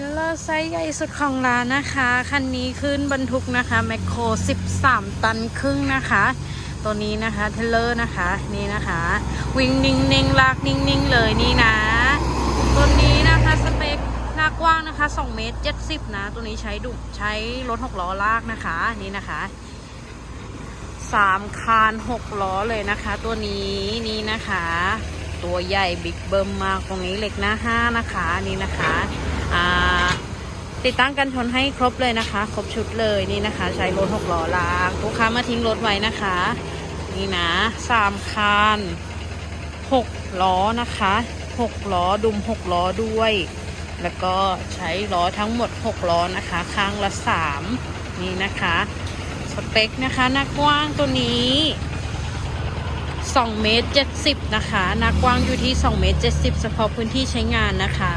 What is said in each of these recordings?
นเลอร์ไซส์ใหญ่สุดของร้านนะคะ คันนี้ขึ้นบรรทุกนะคะแมคโคร 13 ตันครึ่งนะคะ ตัวนี้นะคะเทเลอร์นะคะนี่นะคะ วิ่งนิ่งๆลากนิ่งๆเลยนี่นะ ตัวนี้นะคะสเปคหน้ากว้างนะคะ2เมตร70 นะ ตัวนี้ใช้ดุใช้รถ6ล้อลากนะคะนี่นะคะสามคาน6ล้อเลยนะคะ ตัวนี้นี่นะคะ ตัวใหญ่บิ๊กเบิ้มมากตรงนี้เหล็กหน้าห้านะคะนี่นะคะ ติดตั้งกันชนให้ครบเลยนะคะ ครบชุดเลยนี่นะคะ ใช้รถหกล้อลากลูกค้ามาทิ้งรถไว้นะคะ นี่นะสามคันหกล้อนะคะหกล้อดุมหกล้อด้วย แล้วก็ใช้ล้อทั้งหมดหกล้อนะคะข้างละสามนี่นะคะสเปคนะคะหน้ากว้างตัวนี้ 2เมตร70 นะคะหน้ากว้างอยู่ที่2เมตร70 เฉพาะพื้นที่ใช้งานนะคะ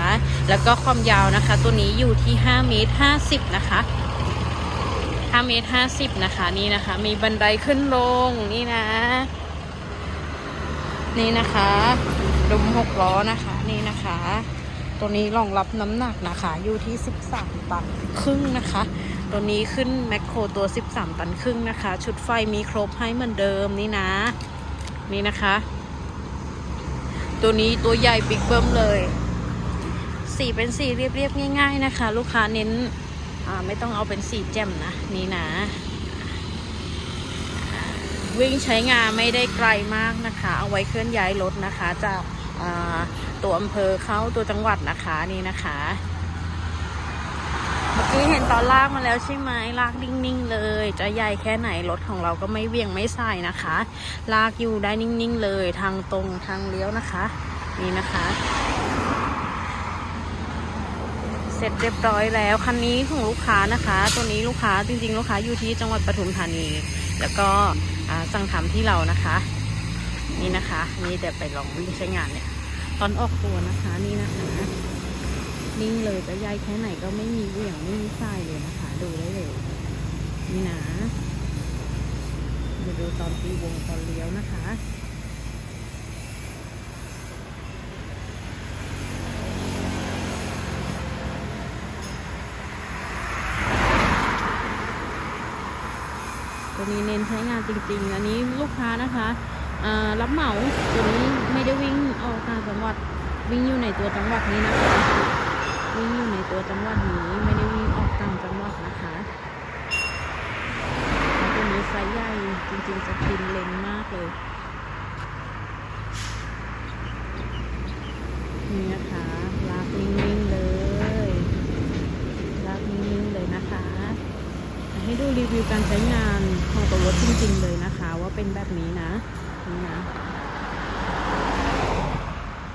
แล้วก็ความยาวนะคะ ตัวนี้อยู่ที่5เมตร50 นะคะ5เมตร50 นะคะนี่นะคะ มีบันไดขึ้นลงนี่นะ นี่นะคะดุม6ล้อนะคะนี่นะคะ ตัวนี้รองรับน้ำหนักนะคะอยู่ที่ 13 ตันครึ่งนะคะ ตัวนี้ขึ้นแมคโครตัว 13 ตันครึ่งนะคะ ชุดไฟมีครบให้เหมือนเดิมนี่นะ นี่นะคะ ตัวนี้ตัวใหญ่บิ๊กเบิ้มเลย สีเป็นสีเรียบๆ ง่าย ๆนะคะ ลูกค้าเน้นไม่ต้องเอาเป็นสีแจ่มนะ นี่นะ วิ่งใช้งานไม่ได้ไกลมากนะคะ เอาไว้เคลื่อนย้ายรถนะคะ จากตัวอำเภอเข้าตัวจังหวัดนะคะนี่นะคะ มื่อกี้เห็นตอนลากมาแล้วใช่ไหมลากนิ่งๆเลย จะใหญ่แค่ไหนรถของเราก็ไม่เวี่ยงไม่ใส่นะคะ ลากอยู่ได้นิ่งๆเลย ทางตรงทางเลี้ยวนะคะ นี่นะคะ เสร็จเรียบร้อยแล้วคันนี้ของลูกค้านะคะ ตัวนี้ลูกค้าจริงๆ ลูกค้าอยู่ที่จังหวัดปทุมธานี แล้วก็สั่งทำที่เรานะคะ นี่นะคะ นี่เดี๋ยวไปลองวิ่งใช้งานเนี่ย ตอนออกตัวนะคะนี่นะคะ นิ่งเลยจะใหญ่แค่ไหนก็ไม่มีเหวี่ยงไม่มีทรายเลยนะคะ ดูได้เลยนี่นะเดี๋ยวดูตอนตีวงตอนเลี้ยวนะคะตัวนี้เน้นใช้งานจริงๆ อันนี้ลูกค้านะคะรับเหมาตัวนี้ไม่ได้วิ่งออกต่างจังหวัดวิ่งอยู่ในตัวจังหวัดนี้นะคะ วิ่งอยู่ในตัวจังหวัดนี้ไม่ได้วิ่งออกต่างจังหวัดนะคะแล้วตัวนี้ไซส์ใหญ่จริงๆจะกินเล็งมากเลย นี่นะคะลากนิ่งๆเลยลากนิ่งๆเลยนะคะ ให้ดูรีวิวการใช้งานของตัวรถจริงๆเลยนะคะ ว่าเป็นแบบนี้นะนี่นะ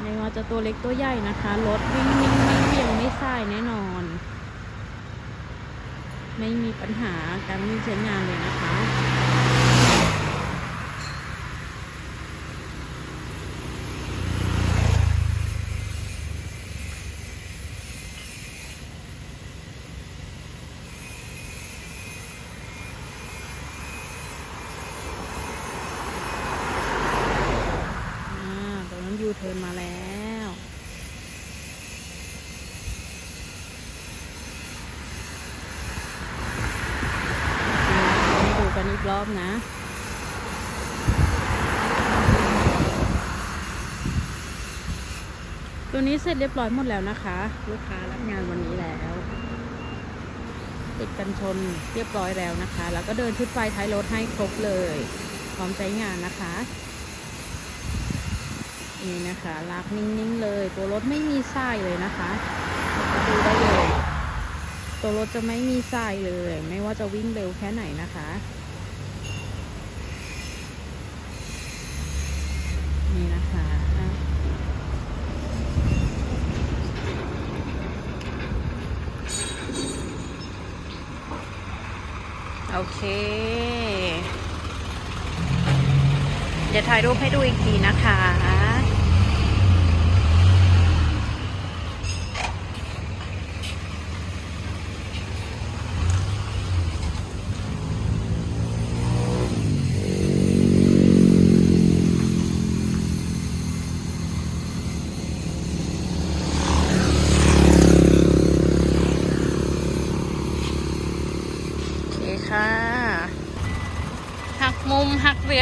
ไม่ว่าจะตัวเล็กตัวใหญ่นะคะ รถวิ่งนิ่งไม่เบี่ยงไม่ทรายแน่นอน ไม่มีปัญหาการวิ่งใช้งานเลยนะคะ อ่าตรงนั้นยู เทิร์นมาแล้วดูกันอีกรอบนะตัวนี้เสร็จเรียบร้อยหมดแล้วนะคะ ลูกค้ารับงานวันนี้แล้ว ติดกันชนเรียบร้อยแล้วนะคะ แล้วก็เดินชุดไฟท้ายรถให้ครบเลย พร้อมใช้งานนะคะ นี่นะคะลากนิ่งๆเลยตัวรถไม่มีทรายเลยนะคะดูได้เลยตัวรถจะไม่มีทรายเลย ไม่ว่าจะวิ่งเร็วแค่ไหนนะคะ นี่นะคะอะโอเค เดี๋ยวถ่ายรูปให้ดูอีกทีนะคะ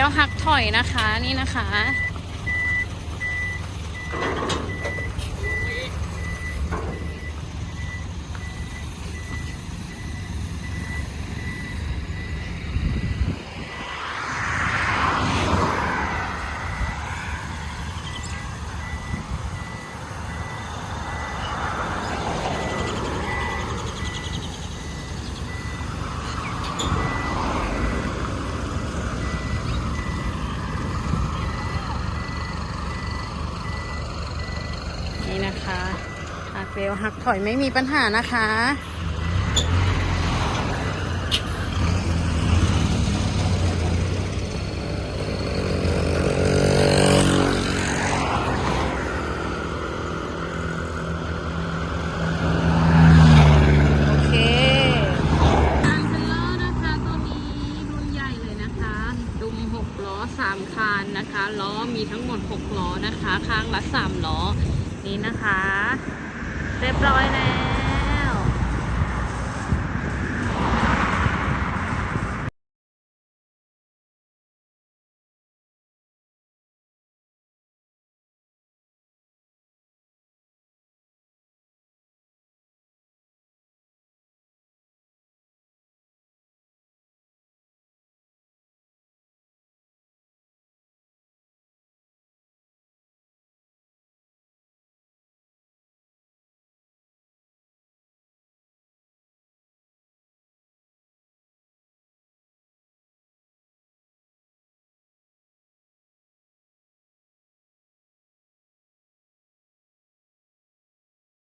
แลี้ยวหักถอยนะคะนี่นะคะ นี่นะคะหักเร็วหักถอยไม่มีปัญหานะคะโอเคอันเทลเลอนะคะตัวนี้รุ่นใหญ่เลยนะคะดุม6ล้อ3คันนะคะ ล้อมีทั้งหมด 6 ล้อนะคะ ข้างละ 3 ล้อ นี้นะคะ เรียบร้อยแล้ว